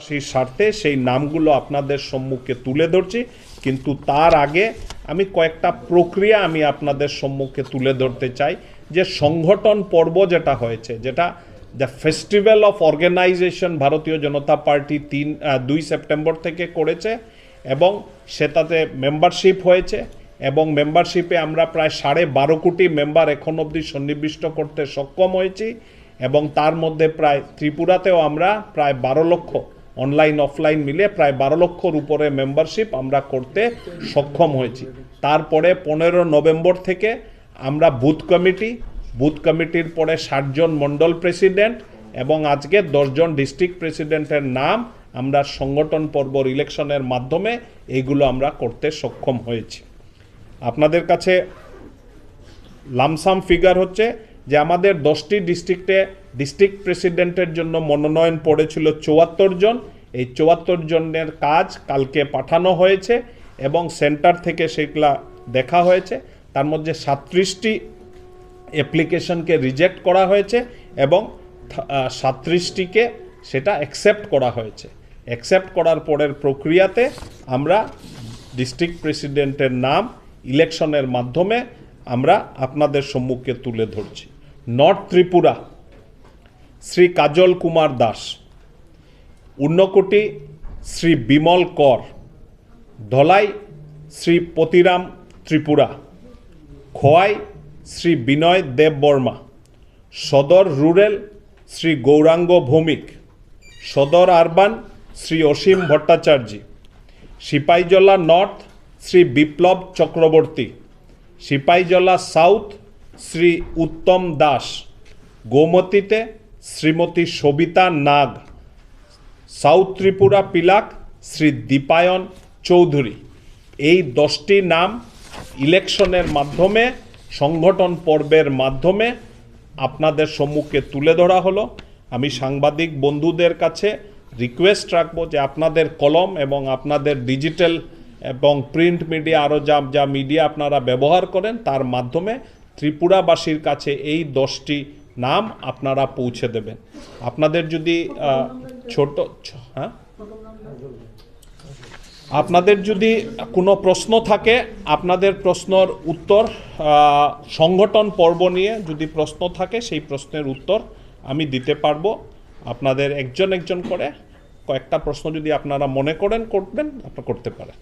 সেই স্বার্থে সেই নামগুলো আপনাদের সম্মুখে তুলে ধরছি। কিন্তু তার আগে আমি কয়েকটা প্রক্রিয়া আমি আপনাদের সম্মুখে তুলে ধরতে চাই। যে সংগঠন পর্ব যেটা হয়েছে, যেটা দ্য ফেস্টিভ্যাল অফ অর্গানাইজেশন ভারতীয় জনতা পার্টি তিন দুই সেপ্টেম্বর থেকে করেছে এবং সেটাতে মেম্বারশিপ হয়েছে এবং মেম্বারশিপে আমরা প্রায় সাড়ে বারো কোটি মেম্বার এখন অবধি সন্নিবিষ্ট করতে সক্ষম হয়েছি এবং তার মধ্যে প্রায় ত্রিপুরাতেও আমরা প্রায় বারো লক্ষ অনলাইন অফলাইন মিলে প্রায় বারো লক্ষর উপরে মেম্বারশিপ আমরা করতে সক্ষম হয়েছি। তারপরে পনেরো নভেম্বর থেকে আমরা বুথ কমিটি, বুথ কমিটির পরে ষাটজন মণ্ডল প্রেসিডেন্ট এবং আজকে দশজন ডিস্ট্রিক্ট প্রেসিডেন্টের নাম আমরা সংগঠন পর্বর ইলেকশনের মাধ্যমে এইগুলো আমরা করতে সক্ষম হয়েছি। আপনাদের কাছে লামসাম ফিগার হচ্ছে যে আমাদের দশটি ডিস্ট্রিক্টে ডিস্ট্রিক্ট প্রেসিডেন্টের জন্য মনোনয়ন পড়েছিল চুয়াত্তর জন। এই চুয়াত্তর জনের কাজ কালকে পাঠানো হয়েছে এবং সেন্টার থেকে সেগুলা দেখা হয়েছে। তার মধ্যে সাতত্রিশটি অ্যাপ্লিকেশনকে রিজেক্ট করা হয়েছে এবং সাতত্রিশটিকে সেটা অ্যাকসেপ্ট করা হয়েছে। অ্যাকসেপ্ট করার পরের প্রক্রিয়াতে আমরা ডিস্ট্রিক্ট প্রেসিডেন্টের নাম ইলেকশনের মাধ্যমে আমরা আপনাদের সম্মুখে তুলে ধরছি। নর্থ ত্রিপুরা, শ্রী কাজল কুমার দাস, উন্নকোটি শ্রী বিমল কর, ধলাই শ্রী পতিরাম ত্রিপুরা, খোয়াই শ্রী বিনয় দেব বর্মা, সদর রুরেল Shri Gouranga Bhowmik, Sadar urban Shri Asim Bhattacharya Sepahijala north Shri Biplab Chakraborty Sepahijala south Shri Uttam Das, গোমতীতে Shrimati Sabita Nag, south Tripura Pilak Shri Dipayan Chowdhury. এই দশটি নাম ইলেকশনের মাধ্যমে, সংগঠন পর্বের মাধ্যমে আপনাদের সম্মুখে তুলে ধরা হলো। আমি সাংবাদিক বন্ধুদের কাছে রিকোয়েস্ট রাখব যে আপনাদের কলম এবং আপনাদের ডিজিটাল এবং প্রিন্ট মিডিয়া আরও যা যা মিডিয়া আপনারা ব্যবহার করেন, তার মাধ্যমে ত্রিপুরাবাসীর কাছে এই দশটি নাম আপনারা পৌঁছে দেবেন। আপনাদের যদি ছোট হ্যাঁ? আপনাদের যদি কোনো প্রশ্ন থাকে, আপনাদের প্রশ্নর উত্তর সংগঠন পর্ব নিয়ে যদি প্রশ্ন থাকে, সেই প্রশ্নের উত্তর আমি দিতে পারব। আপনাদের একজন একজন করে কয়েকটা প্রশ্ন যদি আপনারা মনে করেন, করবেন, আপনারা করতে পারেন।